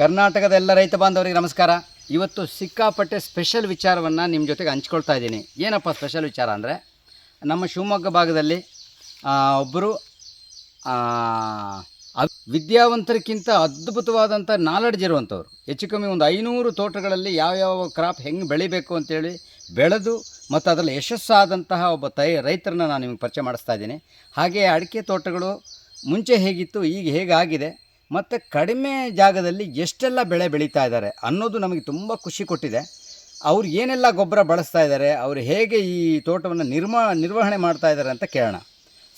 ಕರ್ನಾಟಕದ ಎಲ್ಲ ರೈತ ಬಾಂಧವರಿಗೆ ನಮಸ್ಕಾರ. ಇವತ್ತು ಸಿಕ್ಕಾಪಟ್ಟೆ ಸ್ಪೆಷಲ್ ವಿಚಾರವನ್ನು ನಿಮ್ಮ ಜೊತೆಗೆ ಹಂಚ್ಕೊಳ್ತಾ ಇದ್ದೀನಿ. ಏನಪ್ಪ ಸ್ಪೆಷಲ್ ವಿಚಾರ ಅಂದರೆ, ನಮ್ಮ ಶಿವಮೊಗ್ಗ ಭಾಗದಲ್ಲಿ ಒಬ್ಬರು ವಿದ್ಯಾವಂತರಿಗಿಂತ ಅದ್ಭುತವಾದಂಥ ನಾಲೆಡ್ಜ್ ಇರುವಂಥವ್ರು ಹೆಚ್ಚು ಕಮ್ಮಿ ಒಂದು ಐನೂರು ತೋಟಗಳಲ್ಲಿ ಯಾವ್ಯಾವ ಕ್ರಾಪ್ ಹೆಂಗೆ ಬೆಳಿಬೇಕು ಅಂತೇಳಿ ಬೆಳೆದು ಮತ್ತು ಅದರಲ್ಲಿ ಯಶಸ್ಸಾದಂತಹ ಒಬ್ಬ ತೈ, ರೈತರನ್ನ ನಾನು ನಿಮಗೆ ಪರಿಚಯ ಮಾಡಿಸ್ತಾ ಇದ್ದೀನಿ. ಹಾಗೆ ಅಡಿಕೆ ತೋಟಗಳು ಮುಂಚೆ ಹೇಗಿತ್ತು, ಈಗ ಹೇಗಾಗಿದೆ ಮತ್ತು ಕಡಿಮೆ ಜಾಗದಲ್ಲಿ ಎಷ್ಟೆಲ್ಲ ಬೆಳೆ ಬೆಳೀತಾ ಇದ್ದಾರೆ ಅನ್ನೋದು ನಮಗೆ ತುಂಬ ಖುಷಿ ಕೊಟ್ಟಿದೆ. ಅವ್ರು ಏನೆಲ್ಲ ಗೊಬ್ಬರ ಬಳಸ್ತಾ ಇದ್ದಾರೆ ಅವರು ಹೇಗೆ ಈ ತೋಟವನ್ನು ನಿರ್ಮಾ ನಿರ್ವಹಣೆ ಮಾಡ್ತಾ ಇದ್ದಾರೆ ಅಂತ ಕೇಳೋಣ.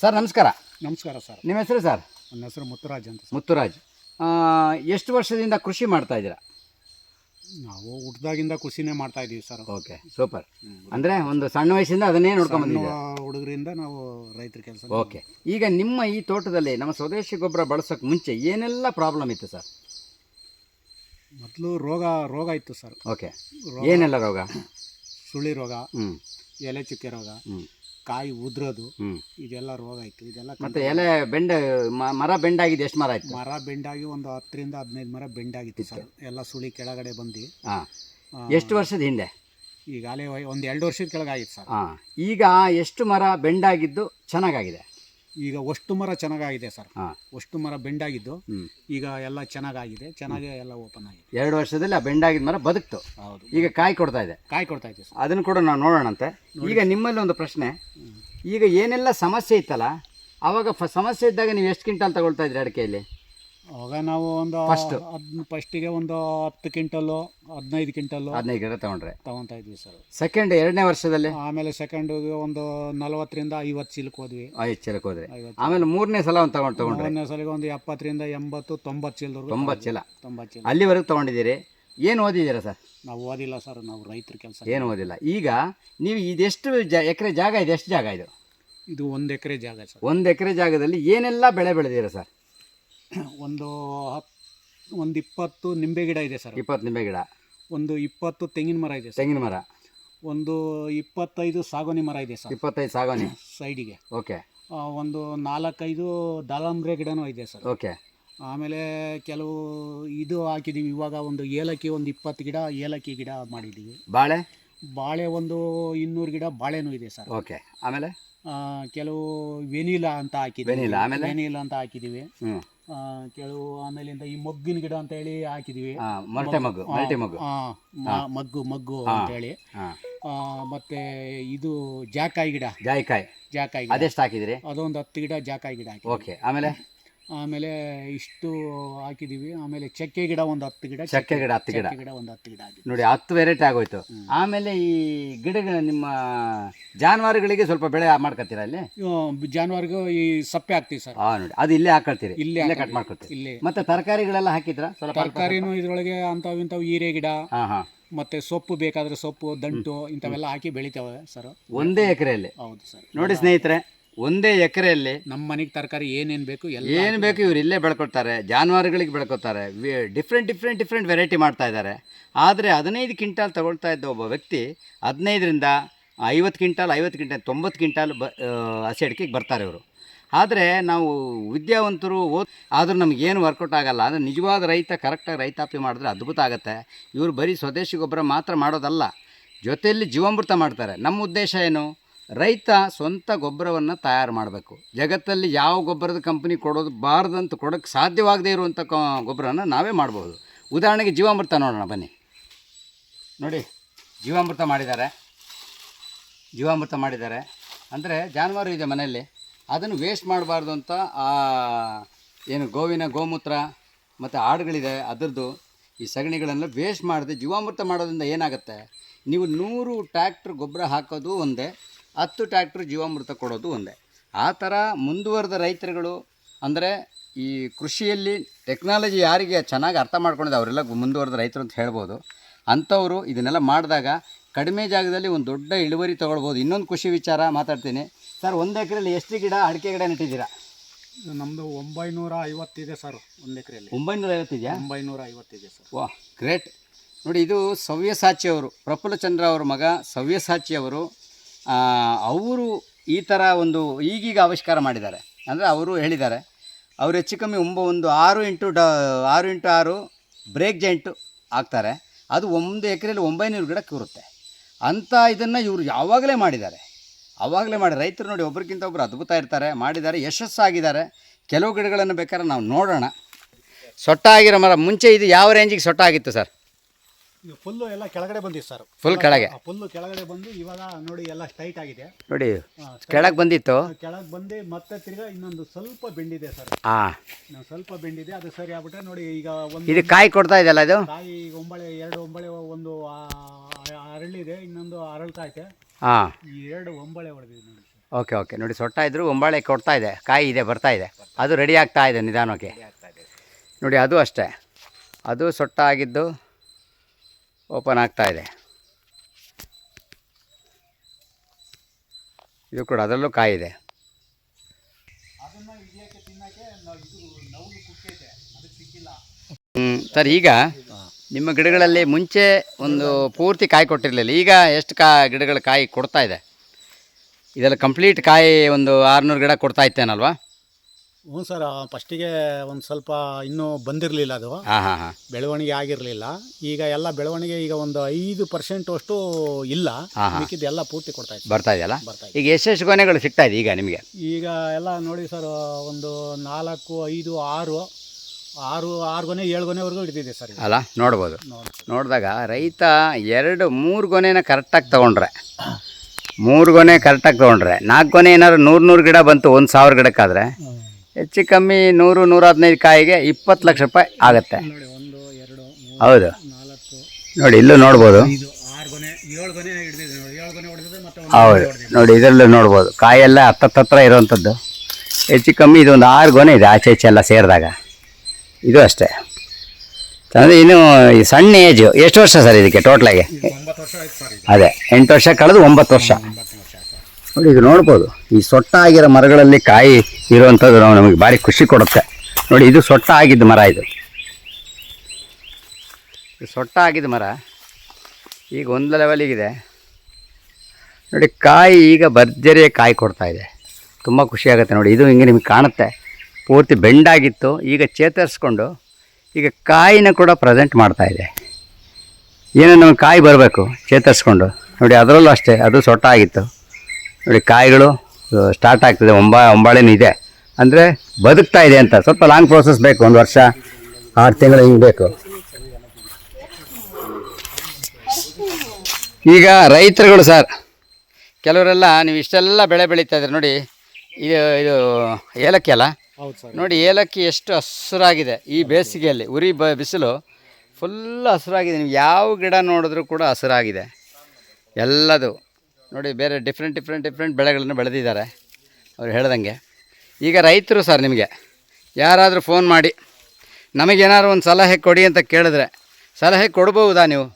ಸರ್ ನಮಸ್ಕಾರ. ನಮಸ್ಕಾರ ಸರ್. ನಿಮ್ಮ ಹೆಸರು ಸರ್? ನನ್ನ ಹೆಸರು ಮುತ್ತುರಾಜ್ ಅಂತ ಮುತ್ತುರಾಜ್. ಎಷ್ಟು ವರ್ಷದಿಂದ ಕೃಷಿ ಮಾಡ್ತಾ ಇದ್ದೀರಾ? ನಾವು ಹುಟ್ದಾಗಿಂದ ಕೃಷಿನೇ ಮಾಡ್ತಾ ಇದ್ದೀವಿ ಸರ್. ಓಕೆ ಸೂಪರ್ ಅಂದರೆ ಒಂದು ಸಣ್ಣ ವಯಸ್ಸಿಂದ ಅದನ್ನೇ ಬಂದಿದ್ದೀರಾ ಹುಡುಗರಿಂದ ನಾವು ರೈತರ ಕೆಲಸ ಓಕೆ ಈಗ ನಿಮ್ಮ ಈ ತೋಟದಲ್ಲಿ ನಮ್ಮ ಸ್ವದೇಶಿ ಗೊಬ್ಬರ ಬಳಸೋಕೆ ಮುಂಚೆ ಏನೆಲ್ಲ ಪ್ರಾಬ್ಲಮ್ ಇತ್ತು ಸರ್? ಮೊದಲು ರೋಗ ರೋಗ ಇತ್ತು ಸರ್. ಓಕೆ ಏನೆಲ್ಲ ರೋಗ? ಸುಳಿ ರೋಗ ಹ್ಞೂ ಎಲೆ ಚುಕ್ಕೆ ರೋಗ ಹ್ಞೂ ಕಾಯಿ ಉದ್ರೋದು ಇದೆಲ್ಲ ರೋಗ ಆಯ್ತು. ಇದೆಲ್ಲ ಮತ್ತೆ ಎಲೆ ಬೆಂಡ ಮ- ಮರ ಬೆಂಡಾಗಿದೆ ಎಷ್ಟು ಮರ ಆಯ್ತು? ಮರ ಬೆಂಡಾಗಿ ಒಂದು ಹತ್ತರಿಂದ ಹದಿನೈದು ಮರ ಬೆಂಡಾಗಿತ್ತು ಸರ್. ಎಲ್ಲ ಸುಳಿ ಕೆಳಗಡೆ ಬಂದು. ಹಾ. ಆ, ಎಷ್ಟು ವರ್ಷದ ಹಿಂದೆ? ಈಗಾಗಲೇ ಒಂದು ಎರಡು ವರ್ಷದ ಕೆಳಗಾಗಿತ್ತು ಸರ್. ಹಾಂ. ಈಗ ಎಷ್ಟು ಮರ ಬೆಂಡಾಗಿದ್ದು ಚೆನ್ನಾಗಾಗಿದೆ? ಈಗ ಒಷ್ಟು ಮರ ಚೆನ್ನಾಗಾಗಿದೆ ಸರ್. ಹಾಂ. ಅಷ್ಟು ಮರ ಬೆಂಡಾಗಿದ್ದು ಈಗ ಎಲ್ಲ ಚೆನ್ನಾಗಾಗಿದೆ ಚೆನ್ನಾಗಿ ಎಲ್ಲ ಓಪನ್ ಆಗಿದೆ. ಎರಡು ವರ್ಷದಲ್ಲಿ ಆ ಬೆಂಡಾಗಿದ್ದ ಮರ ಬದುಕ್ತು. ಹೌದು. ಈಗ ಕಾಯಿ ಕೊಡ್ತಾ ಇದೆ. ಕಾಯಿ ಕೊಡ್ತಾ ಇದೆ ಸರ್. ಅದನ್ನು ಕೂಡ ನಾವು ನೋಡೋಣಂತೆ. ಈಗ ನಿಮ್ಮಲ್ಲಿ ಒಂದು ಪ್ರಶ್ನೆ. ಈಗ ಏನೆಲ್ಲ ಸಮಸ್ಯೆ ಇತ್ತಲ್ಲ ಆವಾಗ ಫ ಸಮಸ್ಯೆ ಇದ್ದಾಗ ನೀವು ಎಷ್ಟು ಕ್ವಿಂಟಲ್ ತಗೊಳ್ತಾ ಇದ್ರಿ ಅಡಿಕೆಯಲ್ಲಿ? ಅವಾಗ ನಾವು ಒಂದು ಫಸ್ಟ್ ಫಸ್ಟಿಗೆ ಒಂದು ಹತ್ತು ಕ್ವಿಂಟಲ್ಲು ಹದಿನೈದು ಕ್ವಿಂಟಲ್ಲು ಹದಿನೈದು ಗಿಡ ತಗೊಂಡ್ರೆ. ತಗೊತಾ ಇದ್ವಿ ಸರ್ ಸೆಕೆಂಡ್ ಎರಡನೇ ವರ್ಷದಲ್ಲಿ? ಆಮೇಲೆ ಸೆಕೆಂಡ್ ಒಂದು ನಲವತ್ತರಿಂದ ಐವತ್ತು ಚೀಲಕ್ಕೆ ಹೋದ್ವಿ. ಐವತ್ತು ಚೀಲಕ್ಕೆ ಹೋದ್ರೆ. ಐವತ್ತು. ಆಮೇಲೆ ಮೂರನೇ ಸಲ ಒಂದು ತಗೊಂಡು ತಗೊಂಡ್ರೆ. ಮೂರನೇ ಸಲಿಗೆ ಒಂದು ಎಪ್ಪತ್ತರಿಂದ ಎಂಬತ್ತು ತೊಂಬತ್ತು ಚೀಲ ತೊಂಬತ್ತು ಚೀಲ. ತೊಂಬತ್ತು ಚೀಲ. ಅಲ್ಲಿವರೆಗೂ ತಗೊಂಡಿದ್ದೀರಿ. ಏನು ಓದಿದ್ದೀರಾ ಸರ್ ನಾವು ಓದಿಲ್ಲ ಸರ್ ನಾವು ರೈತರ ಕೆಲಸ. ಏನು ಓದಿಲ್ಲ. ಈಗ ನೀವು ಇದೆಷ್ಟು ಜ ಎಕರೆ ಜಾಗ ಇದೆ ಎಷ್ಟು ಜಾಗ ಇದು? ಇದು ಒಂದು ಎಕರೆ ಜಾಗ ಸರ್ ಒಂದು ಎಕರೆ ಜಾಗದಲ್ಲಿ ಏನೆಲ್ಲ ಬೆಳೆ ಬೆಳೆದಿರ ಸರ್ ಒಂದು ಹತ್ತು ಒಂದು ಇಪ್ಪತ್ತು ನಿಂಬೆ ಗಿಡ ಇದೆ ಸರ್. ಇಪ್ಪತ್ತು ನಿಂಬೆ ಗಿಡ. ಒಂದು ಇಪ್ಪತ್ತು ತೆಂಗಿನ ಮರ ಇದೆ ಸರ್. ತೆಂಗಿನ ಮರ. ಒಂದು ಇಪ್ಪತ್ತೈದು ಸಾಗೋನಿ ಮರ ಇದೆ ಸರ್. ಇಪ್ಪತ್ತೈದು ಸಾಗೋನಿ ಸೈಡಿಗೆ. ಓಕೆ. ಆ, ಒಂದು ನಾಲ್ಕೈದು ದಾಳಂಬ್ರೆ ಗಿಡನೂ ಇದೆ ಸರ್. ಓಕೆ. ಆಮೇಲೆ ಕೆಲವು ಇದು ಹಾಕಿದ್ದೀವಿ ಇವಾಗ ಒಂದು ಏಲಕ್ಕಿ ಒಂದು ಇಪ್ಪತ್ತು ಗಿಡ ಏಲಕ್ಕಿ ಗಿಡ ಮಾಡಿದ್ದೀವಿ ಬಾಳೆ? ಬಾಳೆ ಒಂದು ಇನ್ನೂರು ಗಿಡ ಬಾಳೆನೂ ಇದೆ ಸರ್. ಓಕೆ. ಆಮೇಲೆ? ಆ, ಕೆಲವು ವೆನಿಲಾ ಅಂತ ಹಾಕಿದ್ದೀವಿ ವೆನಿಲಾ, ಆಮೇಲೆ? ವೆನಿಲಾ ಅಂತ ಹಾಕಿದ್ದೀವಿ ಹ್ಞೂ ಕೆಲವು ಆಮೇಲಿಂದ ಈ ಮೊಗ್ಗಿನ ಗಿಡ ಅಂತ ಹೇಳಿ ಹಾಕಿದೀವಿ. ಮಲ್ಟೆ ಮಗ್ಗು ಮಲ್ಟಿ ಮಗ್ಗು. ಮಗ್ಗು ಮಗ್ಗು ಅಂತ ಹೇಳಿ. ಮತ್ತೆ ಇದು ಜಾಕಾಯಿ ಗಿಡ. ಜಾಯಿಕಾಯಿ. ಜಾಕಾಯಿ ಗಿಡ. ಅದೆಷ್ಟು ಹಾಕಿದಿರಿ? ಅದೊಂದು ಹತ್ತು ಗಿಡ ಜಾಕಾಯಿ ಗಿಡ ಹಾಕಿ ಓಕೆ ಆಮೇಲೆ? ಆಮೇಲೆ ಇಷ್ಟು ಹಾಕಿದೀವಿ. ಆಮೇಲೆ ಚಕ್ಕೆ ಗಿಡ ಒಂದು ಹತ್ತು ಗಿಡ ಚಕ್ಕೆ ಗಿಡ ಹತ್ತು ಗಿಡ. ಚಕ್ಕೆ ಗಿಡ ಒಂದು ಹತ್ತು ಗಿಡ ನೋಡಿ ಹತ್ತು ವೆರೈಟಿ ಆಗೋಯ್ತು. ಆಮೇಲೆ ಈ ಗಿಡಗಳ ನಿಮ್ಮ ಜಾನುವಾರುಗಳಿಗೆ ಸ್ವಲ್ಪ ಬೆಳೆ ಮಾಡ್ಕೊತೀರಾ ಅಲ್ಲಿ ಜಾನುವಾರಿಗೂ ಈ ಸಪ್ಪೆ ಹಾಕ್ತೀವಿ ಸರ್. ಹಾ ನೋಡಿ ಅದು ಇಲ್ಲೇ ಹಾಕೊಳ್ತೀರಿ. ಇಲ್ಲೇ ಇಲ್ಲೇ ಕಟ್ ಮಾಡ್ಕೊತೀವಿ ಮಾಡ್ಕೊತೀರಿ ಇಲ್ಲಿ. ಮತ್ತೆ ತರಕಾರಿಗಳೆಲ್ಲ ಹಾಕಿದ್ರಾ? ಸ್ವಲ್ಪ ತರಕಾರಿನೂ ಇದ್ರೊಳಗೆ ಅಂಥವು ಇಂಥವು ಹೀರೆ ಗಿಡ ಹಾ ಹಾ. ಮತ್ತೆ ಸೊಪ್ಪು ಬೇಕಾದ್ರೆ ಸೊಪ್ಪು ದಂಟು ಇಂಥವೆಲ್ಲ ಹಾಕಿ ಬೆಳಿತಾವೆ ಸರ್. ಒಂದೇ ಎಕರೆಯಲ್ಲಿ? ಹೌದು ಸರ್. ನೋಡಿ ಸ್ನೇಹಿತರೆ ಒಂದೇ ಎಕರೆಯಲ್ಲಿ ನಮ್ಮ ಮನೆಗೆ ತರಕಾರಿ ಏನೇನು ಬೇಕು ಎಲ್ಲ ಏನು ಬೇಕು ಇವ್ರು ಇಲ್ಲೇ ಬೆಳ್ಕೊಳ್ತಾರೆ ಜಾನುವಾರುಗಳಿಗೆ ಬೆಳ್ಕೊತಾರೆ ಡಿಫ್ರೆಂಟ್ ಡಿಫ್ರೆಂಟ್ ಡಿಫ್ರೆಂಟ್ ವೆರೈಟಿ ಮಾಡ್ತಾ ಇದ್ದಾರೆ. ಆದರೆ ಹದಿನೈದು ಕ್ವಿಂಟಾಲ್ ತಗೊಳ್ತಾ ಇದ್ದ ಒಬ್ಬ ವ್ಯಕ್ತಿ ಹದಿನೈದರಿಂದ ಐವತ್ತು ಕ್ವಿಂಟಾಲ್ ಐವತ್ತು ಕ್ವಿಂಟಾಲ್ ತೊಂಬತ್ತು ಕ್ವಿಂಟಾಲ್ ಬ ಹಸಿ ಅಡಿಕೆಗೆ ಬರ್ತಾರೆ ಇವರು. ಆದರೆ ನಾವು ವಿದ್ಯಾವಂತರು ಓದ್ ಆದರೂ ನಮಗೇನು ವರ್ಕೌಟ್ ಆಗಲ್ಲ. ಅಂದರೆ ನಿಜವಾದ ರೈತ ಕರೆಕ್ಟಾಗಿ ರೈತಾಪಿ ಮಾಡಿದ್ರೆ ಅದ್ಭುತ ಆಗುತ್ತೆ. ಇವರು ಬರೀ ಸ್ವದೇಶಿ ಗೊಬ್ಬರ ಮಾತ್ರ ಮಾಡೋದಲ್ಲ ಜೊತೆಯಲ್ಲಿ ಜೀವಾಮೃತ ಮಾಡ್ತಾರೆ. ನಮ್ಮ ಉದ್ದೇಶ ಏನು? ರೈತ ಸ್ವಂತ ಗೊಬ್ಬರವನ್ನು ತಯಾರು ಮಾಡಬೇಕು. ಜಗತ್ತಲ್ಲಿ ಯಾವ ಗೊಬ್ಬರದ ಕಂಪ್ನಿ ಕೊಡೋದು ಬಾರ್ದಂತ ಕೊಡೋಕ್ಕೆ ಸಾಧ್ಯವಾಗದೇ ಇರುವಂಥ ಕ ಗೊಬ್ಬರನ ನಾವೇ ಮಾಡ್ಬೋದು ಉದಾಹರಣೆಗೆ ಜೀವಾಮೃತ ನೋಡೋಣ, ಬನ್ನಿ. ನೋಡಿ, ಜೀವಾಮೃತ ಮಾಡಿದ್ದಾರೆ. ಜೀವಾಮೃತ ಮಾಡಿದ್ದಾರೆ. ಅಂದರೆ ಜಾನುವಾರು ಇದೆ ಮನೆಯಲ್ಲಿ. ಅದನ್ನು ವೇಸ್ಟ್ ಮಾಡಬಾರ್ದು ಅಂತ, ಆ, ಏನು ಗೋವಿನ, ಗೋಮೂತ್ರ ಮತ್ತು ಆಡುಗಳಿದೆ, ಅದರದ್ದು ಈ ಸಗಣಿಗಳನ್ನು ವೇಸ್ಟ್ ಮಾಡದೆ ಜೀವಾಮೃತ ಮಾಡೋದ್ರಿಂದ ಏನಾಗುತ್ತೆ? ನೀವು ನೂರು ಟ್ಯಾಕ್ಟ್ರ್ ಗೊಬ್ಬರ ಹಾಕೋದು ಒಂದೇ. ಹತ್ತು ಟ್ಯಾಕ್ಟ್ರ್ ಜೀವಾಮೃತ ಕೊಡೋದು ಒಂದೇ. ಆ ಥರ ಮುಂದುವರೆದ ರೈತರುಗಳು ಅಂದರೆ ಈ ಕೃಷಿಯಲ್ಲಿ ಟೆಕ್ನಾಲಜಿ ಯಾರಿಗೆ ಚೆನ್ನಾಗಿ ಅರ್ಥ ಮಾಡ್ಕೊಂಡಿದೆ ಅವರೆಲ್ಲ ಮುಂದುವರೆದ ರೈತರು ಅಂತ ಹೇಳ್ಬೋದು. ಅಂಥವರು ಇದನ್ನೆಲ್ಲ ಮಾಡಿದಾಗ ಕಡಿಮೆ ಜಾಗದಲ್ಲಿ ಒಂದು ದೊಡ್ಡ ಇಳುವರಿ ತೊಗೊಳ್ಬೋದು. ಇನ್ನೊಂದು ಖುಷಿ ವಿಚಾರ ಮಾತಾಡ್ತೀನಿ. ಸರ್ ಒಂದು ಎಕರೆಯಲ್ಲಿ ಎಷ್ಟು ಗಿಡ ಅಡಿಕೆ ಗಿಡ ನೆಟ್ಟಿದ್ದೀರಾ? ನಮ್ಮದು ಒಂಬೈನೂರ ಐವತ್ತಿದೆ ಸರ್ ಒಂದು ಎಕರೆಯಲ್ಲಿ. ಒಂಬೈನೂರ ಐವತ್ತಿದೆಯಾ ಒಂಬೈನೂರ ಐವತ್ತಿದೆ ಸರ್. ವಾ ಗ್ರೇಟ್. ನೋಡಿ ಇದು ಸವ್ಯಸಾಚಿ ಅವರು ಪ್ರಫುಲ್ಲಚಂದ್ರ ಅವರ ಮಗ ಸವ್ಯಸಾಚಿ ಅವರು ಅವರು ಈ ಥರ ಒಂದು ಈಗೀಗ ಆವಿಷ್ಕಾರ ಮಾಡಿದ್ದಾರೆ. ಅಂದರೆ ಅವರು ಹೇಳಿದ್ದಾರೆ, ಅವರು ಹೆಚ್ಚು ಕಮ್ಮಿ ಒಂಬ, ಒಂದು ಆರು ಇಂಟು ಡ, ಆರು ಇಂಟು ಆರು ಬ್ರೇಕ್ ಜೈಂಟು ಹಾಕ್ತಾರೆ ಅದು ಒಂದು ಎಕರೆಯಲ್ಲಿ ಒಂಬೈನೂರು ಗಿಡ ಕೂರುತ್ತೆ. ಅಂಥ ಇದನ್ನು ಇವರು ಯಾವಾಗಲೇ ಮಾಡಿದ್ದಾರೆ. ಆವಾಗಲೇ ಮಾಡಿ, ರೈತರು ನೋಡಿ ಒಬ್ರಿಗಿಂತ ಒಬ್ಬರು ಅದ್ಭುತ ಇರ್ತಾರೆ, ಮಾಡಿದ್ದಾರೆ, ಯಶಸ್ಸಾಗಿದ್ದಾರೆ. ಕೆಲವು ಗಿಡಗಳನ್ನು ಬೇಕಾದ್ರೆ ನಾವು ನೋಡೋಣ. ಸೊಟ್ಟ ಆಗಿರೋ ಮರ, ಮುಂಚೆ ಇದು ಯಾವ ರೇಂಜಿಗೆ ಸೊಟ್ಟ ಆಗಿತ್ತು ಸರ್? ಇದು ಫುಲ್ಲು ಎಲ್ಲ ಕೆಳಗಡೆ ಬಂದಿತ್ತು ಸರ್ ಫುಲ್ ಕೆಳಗೆ? ಫುಲ್ಲು ಕೆಳಗಡೆ ಬಂದು ಇವಾಗ ನೋಡಿ ಎಲ್ಲ ಸ್ಟೈಟ್ ಆಗಿದೆ. ನೋಡಿ ಕೆಳಗೆ ಬಂದಿತ್ತು? ಕೆಳಗೆ ಬಂದು ಮತ್ತೆ ತಿರ್ಗಾ ಇನ್ನೊಂದು ಸ್ವಲ್ಪ ಬೆಂಡಿದೆ ಸರ್ ಹಾಂ ಇನ್ನೊಂದು ಸ್ವಲ್ಪ ಬೆಂಡಿದೆ ಅದು ಸರಿ ಆಗ್ಬಿಟ್ರೆ ನೋಡಿ ಈಗ ಒಂದು ಇದು ಕಾಯಿ ಕೊಡ್ತಾ ಇದೆಯಲ್ಲ ಇದು ಕಾಯಿ ಒಂಬಳೆ ಎರಡು ಒಂಬಳೆ ಒಂದು ಆ- ಅರಳಿದೆ ಇನ್ನೊಂದು ಅರಳ್ತೈತೆ ಹಾಂ ಈ ಎರಡು ಒಂಬಳೆ ಹೊಡೆದಿದೆ ನೋಡಿ ಸರ್ ಓಕೆ ಓಕೆ ನೋಡಿ ಸೊಟ್ಟ ಇದ್ರು ಒಂಬಾಳೆ ಕೊಡ್ತಾ ಇದೆ ಕಾಯಿ ಇದೆ ಬರ್ತಾ ಇದೆ. ಅದು ರೆಡಿ ಆಗ್ತಾ ಇದೆ ನಿಧಾನಕ್ಕೆ ನೋಡಿ ಅದು ಅಷ್ಟೇ. ಅದು ಸೊಟ್ಟ ಆಗಿದ್ದು ಓಪನ್ ಆಗ್ತಾ ಇದೆ. ಇದು ಕೂಡ ಅದರಲ್ಲೂ ಕಾಯಿ ಇದೆ ಅದನ್ನ ಹಿಡಿಯಕ್ಕೆ ತಿನ್ನಕ್ಕೆ ನಾವು ಇದು ನೌಲು ಕುಕ್ಕೈತೆ ಅದಕ್ಕೆ ಸಿಕ್ಕಿಲ್ಲ. ಹ್ಮ್, ಸರ್ ಈಗ ನಿಮ್ಮ ಗಿಡಗಳಲ್ಲಿ ಮುಂಚೆ ಒಂದು ಪೂರ್ತಿ ಕಾಯಿ ಕೊಟ್ಟಿರಲಿಲ್ಲ. ಈಗ ಎಷ್ಟು ಕಾ ಗಿಡಗಳ ಕಾಯಿ ಕೊಡ್ತಾ ಇದೆ? ಇದೆಲ್ಲ ಕಂಪ್ಲೀಟ್ ಕಾಯಿ ಒಂದು ಆರುನೂರು ಗಿಡ ಕೊಡ್ತಾ ಇತ್ತೇನಲ್ವಾ? ಹ್ಞೂ ಸರ್ ಫಸ್ಟಿಗೆ ಒಂದು ಸ್ವಲ್ಪ ಇನ್ನೂ ಬಂದಿರಲಿಲ್ಲ ಅದು. ಹಾಂ ಹಾಂ ಹಾಂ. ಬೆಳವಣಿಗೆ ಆಗಿರಲಿಲ್ಲ. ಈಗ ಎಲ್ಲ ಬೆಳವಣಿಗೆ ಈಗ ಒಂದು ಐದು ಪರ್ಸೆಂಟ್ ಅಷ್ಟು ಇಲ್ಲ. ಮಿಕ್ಕಿದ್ದು ಎಲ್ಲ ಪೂರ್ತಿ ಕೊಡ್ತಾ ಇದೆ. ಬರ್ತಾ ಇದೆಯಲ್ಲ? ಬರ್ತಾ ಈಗ ಎಷ್ಟೆಷ್ಟು ಗೊನೆಗಳು ಸಿಗ್ತಾ ಇದೆ ಈಗ ನಿಮಗೆ? ಈಗ ಎಲ್ಲ ನೋಡಿ ಸರ್ ಒಂದು ನಾಲ್ಕು ಐದು ಆರು ಆರು ಆರು ಗೊನೆ ಏಳು ಗೊನೆವರೆಗೂ ಹಿಡಿದಿದೆ ಸರ್. ಅಲ್ಲ ನೋಡ್ಬೋದು. ನೋಡಿದಾಗ ರೈತ ಎರಡು ಮೂರು ಗೊನೆನ ಕರೆಕ್ಟಾಗಿ ತೊಗೊಂಡ್ರೆ ಮೂರು ಗೊನೆ ಕರೆಕ್ಟಾಗಿ ತೊಗೊಂಡ್ರೆ ನಾಲ್ಕು ಗೊನೆ ಏನಾದ್ರು ನೂರು ನೂರು ಗಿಡ ಬಂತು ಒಂದು ಸಾವಿರ ಗಿಡಕ್ಕಾದರೆ ಹೆಚ್ಚು ಕಮ್ಮಿ ನೂರು ನೂರ ಹದಿನೈದು ಕಾಯಿಗೆ ಇಪ್ಪತ್ತು ಲಕ್ಷ ರೂಪಾಯಿ ಆಗುತ್ತೆ. ನೋಡಿ ಒಂದು ಎರಡು ಮೂರು ಹೌದು. ನಾಲ್ಕು ನೋಡಿ ಇಲ್ಲೂ ನೋಡ್ಬೋದು. ಐದು ಆರು ಗೊನೆ ಏಳು ಗೊನೆ ಹಿಡಿದಿದೆ ನೋಡಿ ಏಳು ಗೊನೆ ಹೊಡೆದಿದೆ ಮತ್ತೆ ಒಂದು ಹೌದು. ನೋಡಿ ಇದರಲ್ಲೂ ನೋಡ್ಬೋದು. ಕಾಯೆಲ್ಲ ಹತ್ತತ್ರ ಇರುವಂಥದ್ದು ಹೆಚ್ಚು ಕಮ್ಮಿ ಇದೊಂದು ಆರು ಗೊನೆ ಇದೆ ಆಚೆ ಈಚೆ ಎಲ್ಲ ಸೇರಿದಾಗ. ಇದು ಅಷ್ಟೇ. ಅಂದರೆ ಇನ್ನು ಈ ಸಣ್ಣ ಏಜು ಎಷ್ಟು ವರ್ಷ ಸರ್ ಇದಕ್ಕೆ ಟೋಟ್ಲಾಗೆ? ಒಂಬತ್ತು ವರ್ಷ ಆಯ್ತು ಸರ್ ಇದು. ಅದೇ ಎಂಟು ವರ್ಷ ಕಳೆದು ಒಂಬತ್ತು ವರ್ಷ ಒಂಬತ್ತನೇ ವರ್ಷ ಆಯ್ತು ಸರ್ ನೋಡಿ ಇದು ನೋಡ್ಬೋದು. ಈ ಸೊಟ್ಟ ಆಗಿರೋ ಮರಗಳಲ್ಲಿ ಕಾಯಿ ಇರುವಂಥದ್ದು ನಾವು ನಮಗೆ ಭಾರಿ ಖುಷಿ ಕೊಡುತ್ತೆ. ನೋಡಿ, ಇದು ಸೊಟ್ಟ ಆಗಿದ್ದ ಮರ ಇದು. ಸೊಟ್ಟ ಆಗಿದ್ದ ಮರ. ಈಗ ಒಂದು ಲೆವೆಲಿಗಿದೆ. ನೋಡಿ, ಕಾಯಿ ಈಗ ಭರ್ಜರಿಯ ಕಾಯಿ ಕೊಡ್ತಾ ಇದೆ. ತುಂಬ ಖುಷಿಯಾಗುತ್ತೆ ನೋಡಿ, ಇದು ಹಿಂಗೆ ನಿಮಗೆ ಕಾಣುತ್ತೆ. ಪೂರ್ತಿ ಬೆಂಡಾಗಿತ್ತು, ಈಗ ಚೇತರಿಸ್ಕೊಂಡು ಈಗ ಕಾಯಿನ ಕೂಡ ಪ್ರೆಸೆಂಟ್ ಮಾಡ್ತಾ ಇದೆ. ಏನೋ ನಮಗೆ ಕಾಯಿ ಬರಬೇಕು, ಚೇತರಿಸ್ಕೊಂಡು. ನೋಡಿ, ಅದರಲ್ಲೂ ಅಷ್ಟೇ, ಅದು ಸೊಟ್ಟ ಆಗಿತ್ತು ನೋಡಿ ಕಾಯಿಗಳು ಸ್ಟಾರ್ಟ್ ಆಗ್ತದೆ ಒಂಬ ಒಂಬಾಳೆನೂ ಇದೆ. ಅಂದರೆ ಬದುಕ್ತಾ ಇದೆ ಅಂತ ಸ್ವಲ್ಪ ಲಾಂಗ್ ಪ್ರೋಸೆಸ್ ಬೇಕು ಒಂದು ವರ್ಷ ಆರು ತಿಂಗಳು ಹಿಂಗೆ ಬೇಕು. ಈಗ ರೈತರುಗಳು ಸರ್ ಕೆಲವರೆಲ್ಲ ನೀವು ಇಷ್ಟೆಲ್ಲ ಬೆಳೆ ಬೆಳೀತಾ ಇದ್ದಾರೆ ನೋಡಿ ಇದು ಇದು ಏಲಕ್ಕಿ ಅಲ್ಲ? ನೋಡಿ ಏಲಕ್ಕಿ ಎಷ್ಟು ಹಸಿರಾಗಿದೆ ಈ ಬೇಸಿಗೆಯಲ್ಲಿ ಉರಿ ಬ ಬಿಸಿಲು ಫುಲ್ ಹಸಿರಾಗಿದೆ ನೀವು ಯಾವ ಗಿಡ ನೋಡಿದ್ರೂ ಕೂಡ ಹಸಿರಾಗಿದೆ. ಎಲ್ಲದು. ನೋಡಿ ಬೇರೆ ಡಿಫ್ರೆಂಟ್ ಡಿಫ್ರೆಂಟ್ ಡಿಫ್ರೆಂಟ್ ಬೆಳೆಗಳನ್ನು ಬೆಳೆದಿದ್ದಾರೆ. ಅವ್ರು ಹೇಳ್ದಂಗೆ. ಈಗ ರೈತರು ಸರ್ ನಿಮಗೆ ಯಾರಾದರೂ ಫೋನ್ ಮಾಡಿ ನಮಗೇನಾದ್ರು ಒಂದು ಸಲಹೆ ಕೊಡಿ ಅಂತ ಕೇಳಿದ್ರೆ ಸಲಹೆ ಕೊಡ್ಬೋದಾ ನೀವು?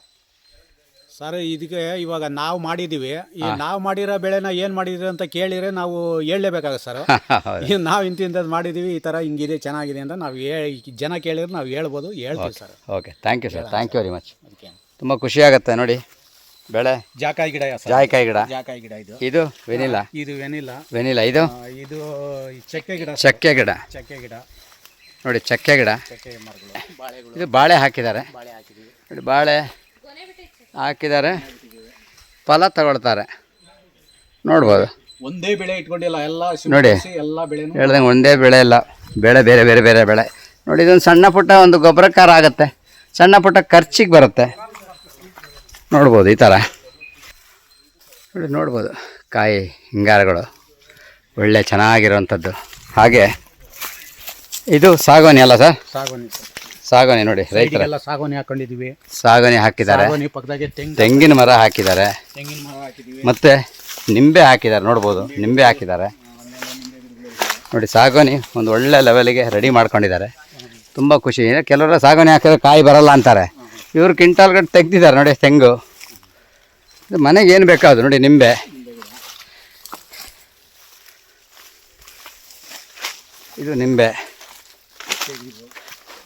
ಸರ್ ಇದಕ್ಕೆ ಇವಾಗ ನಾವು ಮಾಡಿದ್ದೀವಿ ಈ ನಾವು ಮಾಡಿರೋ ಬೆಳೆನ ಏನು ಮಾಡಿದ್ರಿ ಅಂತ ಕೇಳಿದರೆ ನಾವು ಹೇಳಲೇಬೇಕಾಗ ಸರ್. ಈಗ ನಾವು ಇಂತಿಂಥದ್ದು ಮಾಡಿದ್ದೀವಿ ಈ ಥರ ಹಿಂಗಿದೆ ಚೆನ್ನಾಗಿದೆ ಅಂತ ನಾವು ಹೇ ಜನ ಕೇಳಿದ್ರೆ ನಾವು ಹೇಳ್ಬೋದು ಹೇಳ್ತೀವಿ sir. Okay. Thank you sir thank you very much okay. ತುಂಬ ಖುಷಿಯಾಗುತ್ತೆ ನೋಡಿ. ಬೆಳೆ? ಜಾಕಾಯಿ ಗಿಡ ಜಾಯಿಕಾಯಿ ಗಿಡ? ಜಾಕಾಯಿ ಗಿಡ ಇದು. ಇದು ವೆನಿಲಾ? ಇದು ವೆನಿಲಾ. ವೆನಿಲಾ ಇದು? ಇದು ಈ ಚಕ್ಕೆ ಗಿಡ ಚಕ್ಕೆ ಗಿಡ. ಚಕ್ಕೆ ಗಿಡ. ನೋಡಿ ಚಕ್ಕೆ ಗಿಡ. ಚಕ್ಕೆ ಮರಗಳು. ಬಾಳೆಗಳು ಇದು ಬಾಳೆ ಹಾಕಿದ್ದಾರೆ. ಬಾಳೆ ನೋಡಿ ಬಾಳೆ ಹಾಕಿದ್ದಾರೆ. ಫಲ ತಗೊಳ್ತಾರೆ. ನೋಡ್ಬೋದು. ಒಂದೇ ಬೆಳೆ ಇಟ್ಕೊಂಡಿಲ್ಲ ಎಲ್ಲ ನೋಡಿ. ಎಲ್ಲ ಬೆಳೆ ಹೇಳ್ದಂಗೆ ಒಂದೇ ಬೆಳೆ ಇಲ್ಲ. ಬೆಳೆ ಬೇರೆ ಬೇರೆ ಬೇರೆ ಬೆಳೆ. ನೋಡಿ ಇದೊಂದು ಸಣ್ಣ ಪುಟ್ಟ ಒಂದು ಗೊಬ್ಬರಕಾರ ಆಗುತ್ತೆ. ಸಣ್ಣ ಪುಟ್ಟ ಖರ್ಚಿಗೆ ಬರುತ್ತೆ. ನೋಡ್ಬೋದು ಈ ಥರ. ನೋಡಿ ನೋಡ್ಬೋದು ಕಾಯಿ ಹಿಂಗಾರಗಳು. ಒಳ್ಳೆ ಚೆನ್ನಾಗಿರುವಂಥದ್ದು. ಹಾಗೆ ಇದು ಸಾಗೋನಿ ಅಲ್ಲ ಸರ್? ಸಾಗೋನಿ ಸಾಗೋನಿ ನೋಡಿ ರೈತರ. ಎಲ್ಲ ಸಾಗೋನಿ ಹಾಕೊಂಡಿದ್ದೀವಿ. ಸಾಗೋನಿ ಹಾಕಿದ್ದಾರೆ. ತೆಂಗಿನ ಮರ ಹಾಕಿದ್ದಾರೆ. ತೆಂಗಿನ ಮರ ಹಾಕಿದ್ದೀವಿ. ಮತ್ತು ನಿಂಬೆ ಹಾಕಿದ್ದಾರೆ ನೋಡ್ಬೋದು. ನಿಂಬೆ ಹಾಕಿದ್ದಾರೆ. ನೋಡಿ ಸಾಗೋನಿ ಒಂದು ಒಳ್ಳೆ ಲೆವೆಲಿಗೆ ರೆಡಿ ಮಾಡ್ಕೊಂಡಿದ್ದಾರೆ. ತುಂಬ ಖುಷಿ. ಕೆಲವರು ಸಾಗೋನಿ ಹಾಕಿದ್ರೆ ಕಾಯಿ ಬರಲ್ಲ ಅಂತಾರೆ. ಇವರು ಕಿಂಟಾಲ್ಗಟ್ಟು ತೆಗ್ದಿದ್ದಾರೆ ನೋಡಿ ತೆಂಗು. ಇದು ಮನೆಗೆ ಏನು ಬೇಕಾದ್ರು ನೋಡಿ ನಿಂಬೆ. ಇದು ನಿಂಬೆ.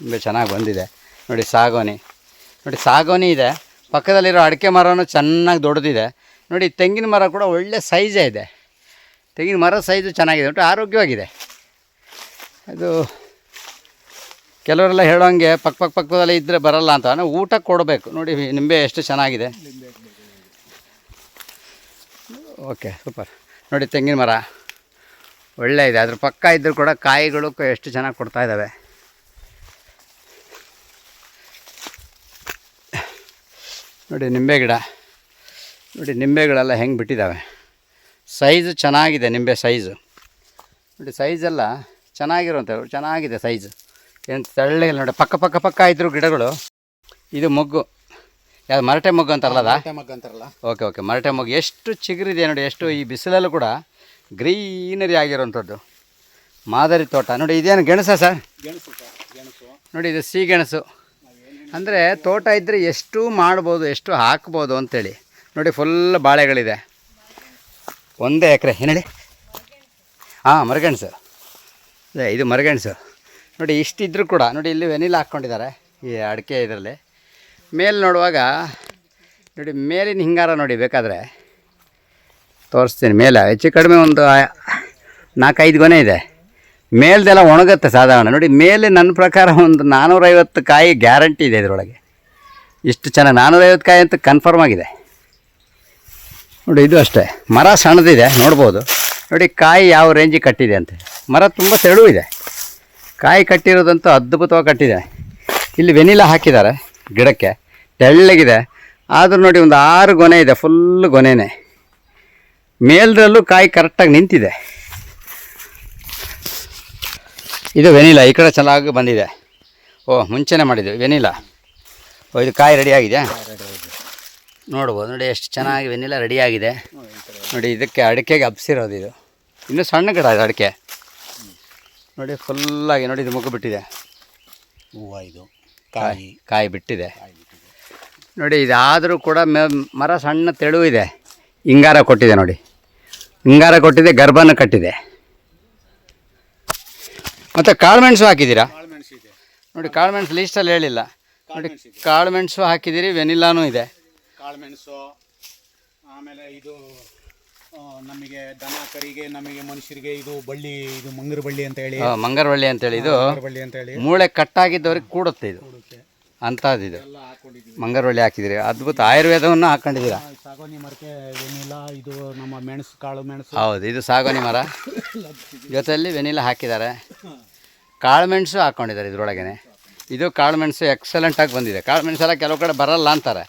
ನಿಂಬೆ ಚೆನ್ನಾಗಿ ಬಂದಿದೆ. ನೋಡಿ ಸಾಗೋನಿ. ನೋಡಿ ಸಾಗೋನಿ ಇದೆ. ಪಕ್ಕದಲ್ಲಿರೋ ಅಡಿಕೆ ಮರನೂ ಚೆನ್ನಾಗಿ ದೊಡ್ಡದಿದೆ ನೋಡಿ ತೆಂಗಿನ ಮರ ಕೂಡ ಒಳ್ಳೆ ಸೈಜೇ ಇದೆ. ತೆಂಗಿನ ಮರ ಸೈಜು ಚೆನ್ನಾಗಿದೆ. ಒಟ್ಟು ಆರೋಗ್ಯವಾಗಿದೆ. ಅದು ಕೆಲವರೆಲ್ಲ ಹೇಳೋಂಗೆ ಪಕ್ಕ ಪಕ್ಕ ಪಕ್ಕದಲ್ಲೇ ಇದ್ದರೆ ಬರಲ್ಲ ಅಂತ. ನಾವು ಊಟ ಕೊಡಬೇಕು. ನೋಡಿ, ನಿಂಬೆ ಎಷ್ಟು ಚೆನ್ನಾಗಿದೆ. Okay, super. ನೋಡಿ, ತೆಂಗಿನ ಮರ. ಒಳ್ಳೆ ಇದೆ. ಅದ್ರ ಪಕ್ಕ ಇದ್ದರೂ ಕೂಡ ಕಾಯಿಗಳು ಎಷ್ಟು ಚೆನ್ನಾಗಿ ಕೊಡ್ತಾ ಇದ್ದಾವೆ ನೋಡಿ, ನಿಂಬೆ ಗಿಡ. ನೋಡಿ, ನಿಂಬೆಗಳೆಲ್ಲ ಹೆಂಗೆ ಬಿಟ್ಟಿದ್ದಾವೆ ಸೈಜು ಚೆನ್ನಾಗಿದೆ ನಿಂಬೆ ಸೈಜು. ನೋಡಿ ಸೈಜೆಲ್ಲ ಚೆನ್ನಾಗಿರುವಂಥ ಚೆನ್ನಾಗಿದೆ ಸೈಜು. ಏನು ತೆಳ್ಳಗಿಲ್ಲ ನೋಡಿ ಪಕ್ಕ ಪಕ್ಕ ಪಕ್ಕ ಇದ್ರು ಗಿಡಗಳು. ಇದು ಮೊಗ್ಗು. ಯಾವ್ದು ಮರಟೆ ಮೊಗ್ಗು ಅಂತಾರಲ್ಲ? ಮಗ್ಗ ಅಂತಾರಲ್ಲ. Okay okay. ಮರಟೆ ಮೊಗ್ಗು ಎಷ್ಟು ಚಿಗುರಿದೆ ನೋಡಿ ಎಷ್ಟು ಈ ಬಿಸಿಲಲ್ಲೂ ಕೂಡ ಗ್ರೀನರಿ ಆಗಿರೋವಂಥದ್ದು. ಮಾದರಿ ತೋಟ. ನೋಡಿ ಇದೇನು ಗೆಣಸ ಸರ್? ಗೆಣಸು ಸರ್ ನೋಡಿ ಇದು ಸಿಹಿಗೆಣಸು ಅಂದರೆ ತೋಟ ಇದ್ದರೆ ಎಷ್ಟು ಮಾಡ್ಬೋದು ಎಷ್ಟು ಹಾಕ್ಬೋದು ಅಂತೇಳಿ. ನೋಡಿ ಫುಲ್ ಬಾಳೆಗಳಿದೆ. ಒಂದೇ ಎಕರೆ ಏನು ಹೇಳಿ? ಹಾಂ ಮರಗೆಣಸು. ಅದೇ ಇದು ಮರಗೆಣಸು. ನೋಡಿ, ಇಷ್ಟಿದ್ರೂ ಕೂಡ, ನೋಡಿ, ಇಲ್ಲಿ ವೆನಿಲ್ಲ ಹಾಕ್ಕೊಂಡಿದ್ದಾರೆ ಈ ಅಡಿಕೆ ಇದರಲ್ಲಿ. ಮೇಲೆ ನೋಡುವಾಗ, ನೋಡಿ, ಮೇಲಿನ ಹಿಂಗಾರ ನೋಡಿ, ಬೇಕಾದರೆ. ತೋರಿಸ್ತೀನಿ, ಮೇಲೆ. ಹೆಚ್ಚು ಕಡಿಮೆ ಒಂದು ನಾಲ್ಕೈದು ಗೊನೆ ಇದೆ. ಮೇಲ್ದೆಲ್ಲ ಒಣಗುತ್ತೆ ಸಾಧಾರಣ. ನೋಡಿ, ಮೇಲೆ ನನ್ನ ಪ್ರಕಾರ ಒಂದು ನಾನ್ನೂರೈವತ್ತು ಕಾಯಿ ಗ್ಯಾರಂಟಿ ಇದೆ ಇದರೊಳಗೆ. ಇಷ್ಟು ಚೆನ್ನಾಗಿ ನಾನ್ನೂರೈವತ್ತು ಕಾಯಿ ಅಂತ ಕನ್ಫರ್ಮ್ ಆಗಿದೆ. ನೋಡಿ, ಇದು ಅಷ್ಟೇ. ಮರ ಸಣ್ಣದಿದೆ, ನೋಡ್ಬೋದು. ನೋಡಿ, ಕಾಯಿ ಯಾವ ರೇಂಜಿಗೆ ಕಟ್ಟಿದೆ ಅಂತ. ಮರ ತುಂಬ ತೆಳು ಕಾಯಿ ಕಟ್ಟಿರೋದಂತೂ ಅದ್ಭುತವಾಗಿ ಕಟ್ಟಿದೆ. ಇಲ್ಲಿ ವೆನಿಲಾ ಹಾಕಿದ್ದಾರೆ ಗಿಡಕ್ಕೆ. ತೆಳ್ಳಗಿದೆ. ಆದರೂ ನೋಡಿ ಒಂದು ಆರು ಗೊನೆ ಇದೆ ಫುಲ್ ಗೊನೆನೇ. ಮೇಲ್ರಲ್ಲೂ ಕಾಯಿ ಕರೆಕ್ಟಾಗಿ ನಿಂತಿದೆ. ಇದು ವೆನಿಲಾ ಈ ಕಡೆ ಚೆನ್ನಾಗಿ ಬಂದಿದೆ. ಓ ಮುಂಚೆನೇ ಮಾಡಿದ್ವಿ ವೆನಿಲಾ. ಓ ಇದು ಕಾಯಿ ರೆಡಿ ಆಗಿದೆ. ನೋಡ್ಬೋದು ನೋಡಿ ಎಷ್ಟು ಚೆನ್ನಾಗಿ ವೆನಿಲಾ ರೆಡಿಯಾಗಿದೆ ನೋಡಿ ಇದಕ್ಕೆ ಅಡಿಕೆಗೆ ಹಬ್ಸಿರೋದು ಇದು. ಇನ್ನೂ ಸಣ್ಣ ಗಿಡ ಇದೆ ಅಡಿಕೆ. ನೋಡಿ ಫುಲ್ಲಾಗಿ ನೋಡಿ ಇದು ಮುಗ್ಗು ಬಿಟ್ಟಿದೆ. ಹೂವು ಇದು. ಕಾಯಿ. ಕಾಯಿ. ಬಿಟ್ಟಿದೆ. ನೋಡಿ ಇದಾದರೂ ಕೂಡ ಮೆ ಮರ ಸಣ್ಣ ತೆಳು ಇದೆ. ಹಿಂಗಾರ ಕೊಟ್ಟಿದೆ ನೋಡಿ. ಹಿಂಗಾರ ಕೊಟ್ಟಿದೆ ಗರ್ಭನ ಕಟ್ಟಿದೆ. ಮತ್ತು ಕಾಳುಮೆಣಸು ಹಾಕಿದ್ದೀರಾ? ನೋಡಿ ಕಾಳುಮೆಣಸು ಲೀಸ್ಟಲ್ಲಿ ಹೇಳಿಲ್ಲ. ನೋಡಿ ಕಾಳುಮೆಣಸು ಹಾಕಿದ್ದೀರಿ ವೆನಿಲಾನೂ ಇದೆ. ಕಾಳುಮೆಣಸು ಆಮೇಲೆ ಇದು ನಮಗೆ ದನ ಕರಿಗೆ ನಮಗೆ ಮನುಷ್ಯರಿಗೆ ಇದು ಬಳ್ಳಿ ಇದು ಮಂಗರ ಬಳ್ಳಿ ಅಂತ ಹೇಳಿ. ಮಂಗರ ಬಳ್ಳಿ ಅಂತ ಅಂತೇಳಿ ಇದು ಮಂಗರ ಬಳ್ಳಿ ಅಂತ ಹೇಳಿ. ಮೂಳೆ ಕಟ್ಟಾಗಿದ್ದವ್ರಿಗೆ ಕೂಡುತ್ತೆ ಇದು. ಅಂತದ್ದು ಇದು. ಎಲ್ಲ ಹಾಕೊಂಡಿದ್ದೀವಿ. ಮಂಗರವಳ್ಳಿ ಹಾಕಿದಿರಿ. ಅದ್ಭುತ. ಆಯುರ್ವೇದವನ್ನು ಹಾಕೊಂಡಿದ್ದೀರ? ಸಾಗೋನಿ ಮರಕ್ಕೆ ವೆನಿಲಾ ಇದು ನಮ್ಮ ಮೆಣಸು ಕಾಳು ಮೆಣಸು. ಹೌದು ಇದು ಸಾಗೋನಿ ಮರ. ಜೊತೆಯಲ್ಲಿ ವೆನಿಲಾ ಹಾಕಿದ್ದಾರೆ. ಕಾಳುಮೆಣಸು ಹಾಕ್ಕೊಂಡಿದ್ದಾರೆ ಇದ್ರೊಳಗೇನೆ. ಇದು ಕಾಳುಮೆಣಸು ಎಕ್ಸಲೆಂಟಾಗಿ ಬಂದಿದೆ. ಕಾಳುಮೆಣಸು ಮೆಣಸೆಲ್ಲ ಕೆಲವು ಕಡೆ ಬರಲ್ಲ ಅಂತಾರೆ.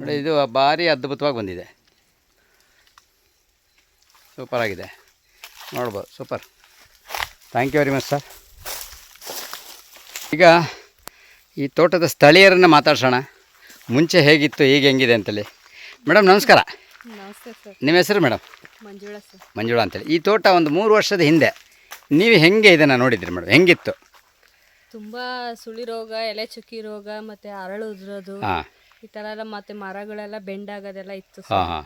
ನೋಡಿ ಇದು ಭಾರಿ ಅದ್ಭುತವಾಗಿ ಬಂದಿದೆ. ಸೂಪರ್ ಆಗಿದೆ. ನೋಡ್ಬೋದು super thank you very much sir ಈಗ ಈ ತೋಟದ ಸ್ಥಳೀಯರನ್ನು ಮಾತಾಡ್ಸೋಣ. ಮುಂಚೆ ಹೇಗಿತ್ತು ಈಗ ಹೆಂಗಿದೆ ಅಂತೇಳಿ. ಮೇಡಮ್ ನಮಸ್ಕಾರ. ನಿಮ್ಮ ಹೆಸರು ಮೇಡಮ್ ಮಂಜುಳಾ ಸರ್ ಮಂಜುಳಾ ಅಂತೇಳಿ. ಈ ತೋಟ ಒಂದು ಮೂರು ವರ್ಷದ ಹಿಂದೆ. ನೀವು ಹೆಂಗೆ ಇದನ್ನು ನೋಡಿದ್ರಿ ಮೇಡಮ್ ಹೆಂಗಿತ್ತು? ತುಂಬ ಸುಳಿ ರೋಗ ಎಲೆ ಚುಕ್ಕಿ ರೋಗ ಮತ್ತು ಅರಳು ಉದುರೋದು. ಹಾಂ. ಈ ಥರ ಎಲ್ಲ ಮತ್ತೆ ಮರಗಳೆಲ್ಲ ಬೆಂಡಾಗೋದೆಲ್ಲ ಇತ್ತು ಹಾಂ.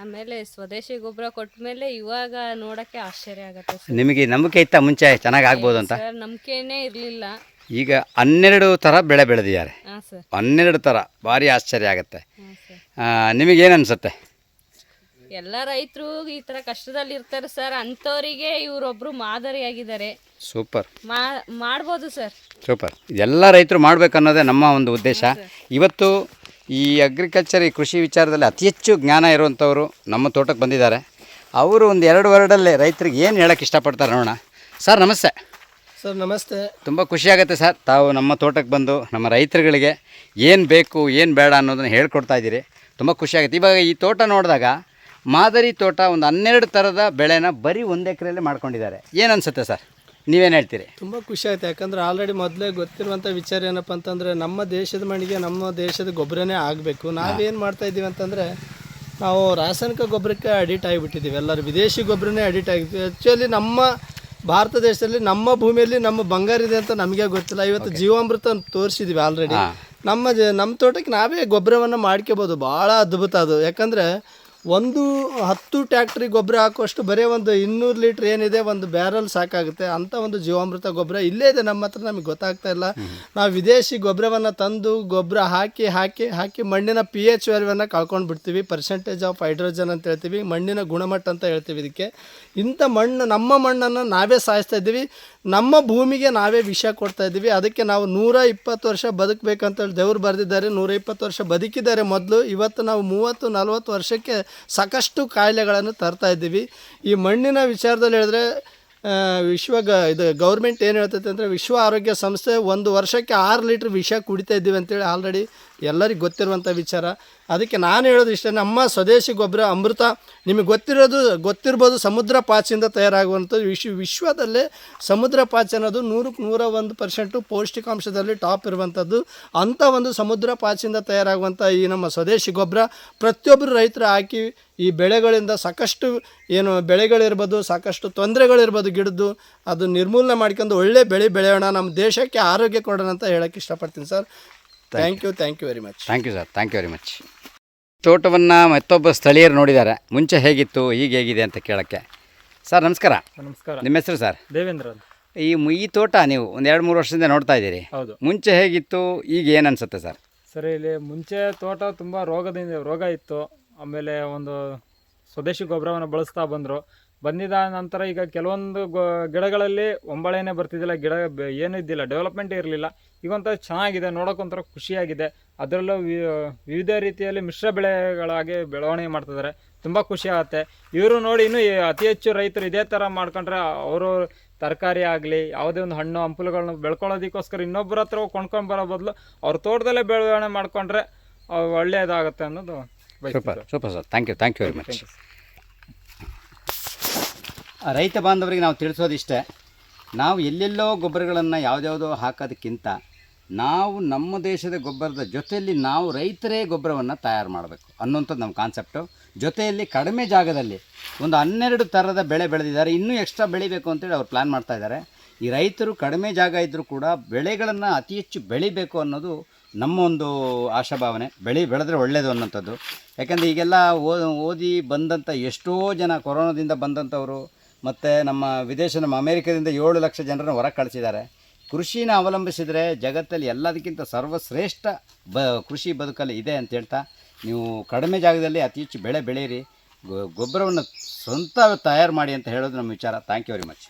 ಆಮೇಲೆ ಸ್ವದೇಶಿ ಗೊಬ್ಬರ ಕೊಟ್ಟ ಮೇಲೆ ಇವಾಗ ನೋಡಕ್ಕೆ ಆಶ್ಚರ್ಯ ಆಗುತ್ತೆ ಸರ್. ನಿಮಗೆ ನಂಬಿಕೆ ಇತ್ತ ಮುಂಚೆ ಚೆನ್ನಾಗಿ ಆಗ್ಬೋದು ಅಂತ? ಸರ್ ನಂಬಿಕೆನೇ ಇರಲಿಲ್ಲ. ಈಗ ಹನ್ನೆರಡು ಥರ ಬೆಳೆ ಬೆಳೆದಿದ್ದಾರೆ. ಹಾಂ ಸರ್. ಹನ್ನೆರಡು ಥರ ಭಾರಿ ಆಶ್ಚರ್ಯ ಆಗುತ್ತೆ. ಹಾಂ ಸರ್. ನಿಮಗೇನು ಅನಿಸುತ್ತೆ? ಎಲ್ಲ ರೈತರು ಈ ತರ ಕಷ್ಟದಲ್ಲಿ ಇರ್ತಾರೆ ಸರ್. ಅಂಥವರಿಗೆ ಇವರೊಬ್ಬರು ಮಾದರಿಯಾಗಿದ್ದಾರೆ. ಸೂಪರ್. ಮಾ ಮಾಡ್ಬೋದು ಸರ್. ಸೂಪರ್. ಎಲ್ಲ ರೈತರು ಮಾಡಬೇಕು ಅನ್ನೋದೇ ನಮ್ಮ ಒಂದು ಉದ್ದೇಶ. ಇವತ್ತು ಈ ಅಗ್ರಿಕಲ್ಚರ್ ಈ ಕೃಷಿ ವಿಚಾರದಲ್ಲಿ ಅತಿ ಹೆಚ್ಚು ಜ್ಞಾನ ಇರುವಂಥವರು ನಮ್ಮ ತೋಟಕ್ಕೆ ಬಂದಿದ್ದಾರೆ. ಅವರು ಒಂದು ಎರಡು ವರ್ಡಲ್ಲಿ ರೈತರಿಗೆ ಏನು ಹೇಳೋಕ್ಕೆ ಇಷ್ಟಪಡ್ತಾರೆ ನೋಡೋಣ. ಸರ್ ನಮಸ್ತೆ. ಸರ್ ನಮಸ್ತೆ. ತುಂಬ ಖುಷಿಯಾಗುತ್ತೆ ಸರ್ ತಾವು ನಮ್ಮ ತೋಟಕ್ಕೆ ಬಂದು ನಮ್ಮ ರೈತರುಗಳಿಗೆ ಏನು ಬೇಕು ಏನು ಬೇಡ ಅನ್ನೋದನ್ನು ಹೇಳ್ಕೊಡ್ತಾ ಇದ್ದೀರಿ. ತುಂಬ ಖುಷಿಯಾಗುತ್ತೆ ಇವಾಗ ಈ ತೋಟ ನೋಡಿದಾಗ ಮಾದರಿ ತೋಟ ಒಂದು ಹನ್ನೆರಡು ಥರದ ಬೆಳೆನ ಬರೀ ಒಂದು ಎಕರೆಯಲ್ಲಿ ಮಾಡ್ಕೊಂಡಿದ್ದಾರೆ. ಏನು ಅನಿಸುತ್ತೆ ಸರ್? ನೀವೇನು ಹೇಳ್ತೀರಿ? ತುಂಬ ಖುಷಿ ಆಯ್ತು. ಯಾಕಂದ್ರೆ ಆಲ್ರೆಡಿ ಮೊದಲೇ ಗೊತ್ತಿರುವಂಥ ವಿಚಾರ ಏನಪ್ಪ ಅಂತಂದರೆ ನಮ್ಮ ದೇಶದ ಮಣ್ಣಿಗೆ ನಮ್ಮ ದೇಶದ ಗೊಬ್ಬರನೇ ಆಗಬೇಕು. ನಾವೇನು ಮಾಡ್ತಾ ಇದ್ದೀವಿ ಅಂತಂದರೆ ನಾವು ರಾಸಾಯನಿಕ ಗೊಬ್ಬರಕ್ಕೆ ಅಡಿಟ್ ಆಗಿಬಿಟ್ಟಿದ್ದೀವಿ. ಎಲ್ಲರೂ ವಿದೇಶಿ ಗೊಬ್ಬರನೇ ಅಡಿಟ್ ಆಗಿದ್ವಿ ಆ್ಯಕ್ಚುಲಿ ನಮ್ಮ ಭಾರತ ದೇಶದಲ್ಲಿ ನಮ್ಮ ಭೂಮಿಯಲ್ಲಿ ನಮ್ಮ ಬಂಗಾರ ಇದೆ ಅಂತ ನಮಗೆ ಗೊತ್ತಿಲ್ಲ. ಇವತ್ತು ಜೀವಾಮೃತ ತೋರಿಸಿದ್ವಿ ಆಲ್ರೆಡಿ ನಮ್ಮ ನಮ್ಮ ತೋಟಕ್ಕೆ ನಾವೇ ಗೊಬ್ಬರವನ್ನು ಮಾಡ್ಕೋಬೋದು. ಭಾಳ ಅದ್ಭುತ ಅದು. ಯಾಕಂದರೆ ಒಂದು ಹತ್ತು ಟ್ಯಾಕ್ಟ್ರಿ ಗೊಬ್ಬರ ಹಾಕುವಷ್ಟು ಬರೀ ಒಂದು ಇನ್ನೂರು ಲೀಟ್ರ್ ಏನಿದೆ ಒಂದು ಬ್ಯಾರಲ್ ಸಾಕಾಗುತ್ತೆ. ಅಂಥ ಒಂದು ಜೀವಾಮೃತ ಗೊಬ್ಬರ ಇಲ್ಲೇ ಇದೆ ನಮ್ಮ ಹತ್ರ ನಮಗೆ ಗೊತ್ತಾಗ್ತಾ ಇಲ್ಲ. ನಾವು ವಿದೇಶಿ ಗೊಬ್ಬರವನ್ನು ತಂದು ಗೊಬ್ಬರ ಹಾಕಿ ಹಾಕಿ ಹಾಕಿ ಮಣ್ಣಿನ ಪಿ ಎಚ್ ವ್ಯಾಲ್ಯೂವನ್ನು ಕಳ್ಕೊಂಡು ಬಿಡ್ತೀವಿ. ಪರ್ಸೆಂಟೇಜ್ ಆಫ್ ಹೈಡ್ರೋಜನ್ ಅಂತ ಹೇಳ್ತೀವಿ. ಮಣ್ಣಿನ ಗುಣಮಟ್ಟ ಅಂತ ಹೇಳ್ತೀವಿ ಇದಕ್ಕೆ. ಇಂಥ ಮಣ್ಣು ನಮ್ಮ ಮಣ್ಣನ್ನು ನಾವೇ ಸಾಯಿಸ್ತಾ ಇದ್ದೀವಿ. ನಮ್ಮ ಭೂಮಿಗೆ ನಾವೇ ವಿಷ ಕೊಡ್ತಾ ಇದ್ದೀವಿ. ಅದಕ್ಕೆ ನಾವು ನೂರ ಇಪ್ಪತ್ತು ವರ್ಷ ಬದುಕಬೇಕಂತೇಳಿ ದೇವ್ರು ಬರೆದಿದ್ದಾರೆ. ನೂರ ಇಪ್ಪತ್ತು ವರ್ಷ ಬದುಕಿದ್ದಾರೆ ಮೊದಲು. ಇವತ್ತು ನಾವು ಮೂವತ್ತು ನಲವತ್ತು ವರ್ಷಕ್ಕೆ ಸಾಕಷ್ಟು ಕಾಯಿಲೆಗಳನ್ನು ತರ್ತಾ ಇದ್ದೀವಿ. ಈ ಮಣ್ಣಿನ ವಿಚಾರದಲ್ಲಿ ಹೇಳಿದ್ರೆ ವಿಶ್ವ ಗ ಇದು ಗೌರ್ಮೆಂಟ್ ಏನು ಹೇಳ್ತೈತೆ ಅಂದರೆ ವಿಶ್ವ ಆರೋಗ್ಯ ಸಂಸ್ಥೆ ಒಂದು ವರ್ಷಕ್ಕೆ ಆರು ಲೀಟ್ರ್ ವಿಷ ಕುಡಿತಾ ಇದ್ದೀವಿ ಅಂತೇಳಿ ಆಲ್ರೆಡಿ ಎಲ್ಲರಿಗೂ ಗೊತ್ತಿರುವಂಥ ವಿಚಾರ. ಅದಕ್ಕೆ ನಾನು ಹೇಳೋದು ಇಷ್ಟೇ, ನಮ್ಮ ಸ್ವದೇಶಿ ಗೊಬ್ಬರ ಅಮೃತ ನಿಮಗೆ ಗೊತ್ತಿರೋದು ಗೊತ್ತಿರ್ಬೋದು, ಸಮುದ್ರ ಪಾಚಿಯಿಂದ ತಯಾರಾಗುವಂಥದ್ದು. ವಿಶ್ ವಿಶ್ವದಲ್ಲೇ ಸಮುದ್ರ ಪಾಚಿ ಅನ್ನೋದು ನೂರಕ್ಕೆ ನೂರ ಒಂದು ಪರ್ಸೆಂಟು ಪೌಷ್ಟಿಕಾಂಶದಲ್ಲಿ ಟಾಪ್ ಇರುವಂಥದ್ದು. ಅಂಥ ಒಂದು ಸಮುದ್ರ ಪಾಚಿಯಿಂದ ತಯಾರಾಗುವಂಥ ಈ ನಮ್ಮ ಸ್ವದೇಶಿ ಗೊಬ್ಬರ ಪ್ರತಿಯೊಬ್ಬರು ರೈತರು ಹಾಕಿ ಈ ಬೆಳೆಗಳಿಂದ ಸಾಕಷ್ಟು ಏನು ಬೆಳೆಗಳಿರ್ಬೋದು ಸಾಕಷ್ಟು ತೊಂದರೆಗಳಿರ್ಬೋದು ಗಿಡದ್ದು ಅದು ನಿರ್ಮೂಲನೆ ಮಾಡ್ಕೊಂಡು ಒಳ್ಳೆ ಬೆಳೆ ಬೆಳೆಯೋಣ ನಮ್ಮ ದೇಶಕ್ಕೆ ಆರೋಗ್ಯ ಕೊಡೋಣ ಅಂತ ಹೇಳಕ್ಕೆ ಇಷ್ಟಪಡ್ತೀನಿ sir. Thank you thank you very much thank you sir thank you very much ತೋಟವನ್ನು ಮತ್ತೊಬ್ಬ ಸ್ಥಳೀಯರು ನೋಡಿದ್ದಾರೆ. ಮುಂಚೆ ಹೇಗಿತ್ತು ಈಗ ಹೇಗಿದೆ ಅಂತ ಕೇಳೋಕ್ಕೆ. ಸರ್ ನಮಸ್ಕಾರ. ನಮಸ್ಕಾರ. ನಿಮ್ಮ ಹೆಸರು ಸರ್? ದೇವೇಂದ್ರ ಈ ಈ ತೋಟ ನೀವು ಒಂದು ಎರಡು ಮೂರು ವರ್ಷದಿಂದ ನೋಡ್ತಾ ಇದ್ದೀರಿ. ಹೌದು. ಮುಂಚೆ ಹೇಗಿತ್ತು ಈಗ ಏನು ಅನಿಸುತ್ತೆ ಸರ್? ಸರಿ ಇಲ್ಲಿ ಮುಂಚೆ ತೋಟ ತುಂಬ ರೋಗದಿಂದ ರೋಗ ಇತ್ತು. ಆಮೇಲೆ ಒಂದು ಸ್ವದೇಶಿ ಗೊಬ್ಬರವನ್ನು ಬಳಸ್ತಾ ಬಂದರು. ಬಂದಿದ ನಂತರ ಈಗ ಕೆಲವೊಂದು ಗೊ, ಗಿಡಗಳಲ್ಲಿ ಒಂಬಳೆನೇ ಬರ್ತಿದ್ದಿಲ್ಲ ಗಿಡ ಏನೂ ಇದ್ದಿಲ್ಲ, ಡೆವಲಪ್ಮೆಂಟ್ ಇರಲಿಲ್ಲ. ಈಗ ಒಂಥರ ಚೆನ್ನಾಗಿದೆ ನೋಡೋಕ್ಕೊಂಥರ ಖುಷಿಯಾಗಿದೆ. ಅದರಲ್ಲೂ ವಿವಿಧ ರೀತಿಯಲ್ಲಿ ಮಿಶ್ರ ಬೆಳೆಗಳಾಗಿ ಬೆಳವಣಿಗೆ ಮಾಡ್ತಿದ್ದಾರೆ. ತುಂಬ ಖುಷಿ ಆಗುತ್ತೆ. ಇವರು ನೋಡಿ ಇನ್ನೂ ಅತಿ ಹೆಚ್ಚು ರೈತರು ಇದೇ ಥರ ಮಾಡ್ಕೊಂಡ್ರೆ ಅವರು ತರಕಾರಿ ಆಗಲಿ, ಯಾವುದೇ ಒಂದು ಹಣ್ಣು ಹಂಪಲುಗಳನ್ನ ಬೆಳ್ಕೊಳ್ಳೋದಕ್ಕೋಸ್ಕರ ಇನ್ನೊಬ್ಬರ ಹತ್ರ ಕೊಂಡ್ಕೊಂಡು ಬರೋ ಬದಲು ಅವ್ರ ತೋಟದಲ್ಲೇ ಬೆಳವಣಿಗೆ ಮಾಡಿಕೊಂಡ್ರೆ ಒಳ್ಳೆಯದಾಗುತ್ತೆ ಅನ್ನೋದು super. Super sir thank you thank you very much ರೈತ ಬಾಂಧವರಿಗೆ ನಾವು ತಿಳಿಸೋದಿಷ್ಟೇ ನಾವು ಎಲ್ಲೆಲ್ಲೋ ಗೊಬ್ಬರಗಳನ್ನು ಯಾವುದ್ಯಾವುದೋ ಹಾಕೋದಕ್ಕಿಂತ ನಾವು ನಮ್ಮ ದೇಶದ ಗೊಬ್ಬರದ ಜೊತೆಯಲ್ಲಿ ನಾವು ರೈತರೇ ಗೊಬ್ಬರವನ್ನು ತಯಾರು ಮಾಡಬೇಕು ಅನ್ನೋಂಥದ್ದು ನಮ್ಮ ಕಾನ್ಸೆಪ್ಟು ಜೊತೆಯಲ್ಲಿ ಕಡಿಮೆ ಜಾಗದಲ್ಲಿ ಒಂದು ಹನ್ನೆರಡು ಥರದ ಬೆಳೆ ಬೆಳೆದಿದ್ದಾರೆ ಇನ್ನೂ ಎಕ್ಸ್ಟ್ರಾ ಬೆಳಿಬೇಕು ಅಂತೇಳಿ ಅವ್ರು ಪ್ಲ್ಯಾನ್ ಮಾಡ್ತಾ ಇದ್ದಾರೆ. ಈ ರೈತರು ಕಡಿಮೆ ಜಾಗ ಇದ್ದರೂ ಕೂಡ ಬೆಳೆಗಳನ್ನು ಅತಿ ಹೆಚ್ಚು ಬೆಳಿಬೇಕು ಅನ್ನೋದು ನಮ್ಮ ಒಂದು ಆಶಾಭಾವನೆ, ಬೆಳೆ ಬೆಳೆದ್ರೆ ಒಳ್ಳೆಯದು ಅನ್ನೋಂಥದ್ದು ಯಾಕೆಂದರೆ ಈಗೆಲ್ಲ ಓದಿ ಬಂದಂಥ ಎಷ್ಟೋ ಜನ ಕೊರೋನಾದಿಂದ ಬಂದಂಥವರು, ಮತ್ತು ನಮ್ಮ ವಿದೇಶ, ನಮ್ಮ ಅಮೇರಿಕದಿಂದ ಏಳು ಲಕ್ಷ ಜನರನ್ನು ಹೊರಗೆ ಕಳಿಸಿದ್ದಾರೆ. ಕೃಷಿನ ಅವಲಂಬಿಸಿದರೆ ಜಗತ್ತಲ್ಲಿ ಎಲ್ಲದಕ್ಕಿಂತ ಸರ್ವಶ್ರೇಷ್ಠ ಬ, ಕೃಷಿ ಬದುಕಲ್ಲಿ ಇದೆ ಅಂತ ಹೇಳ್ತಾ, ನೀವು ಕಡಿಮೆ ಜಾಗದಲ್ಲಿ ಅತಿ ಹೆಚ್ಚು ಬೆಳೆ ಬೆಳೆಯಿರಿ. ಗೊಬ್ಬರವನ್ನು ಸ್ವಂತ ತಯಾರು ಮಾಡಿ ಅಂತ ಹೇಳೋದು ನಮ್ಮ ವಿಚಾರ. Thank you very much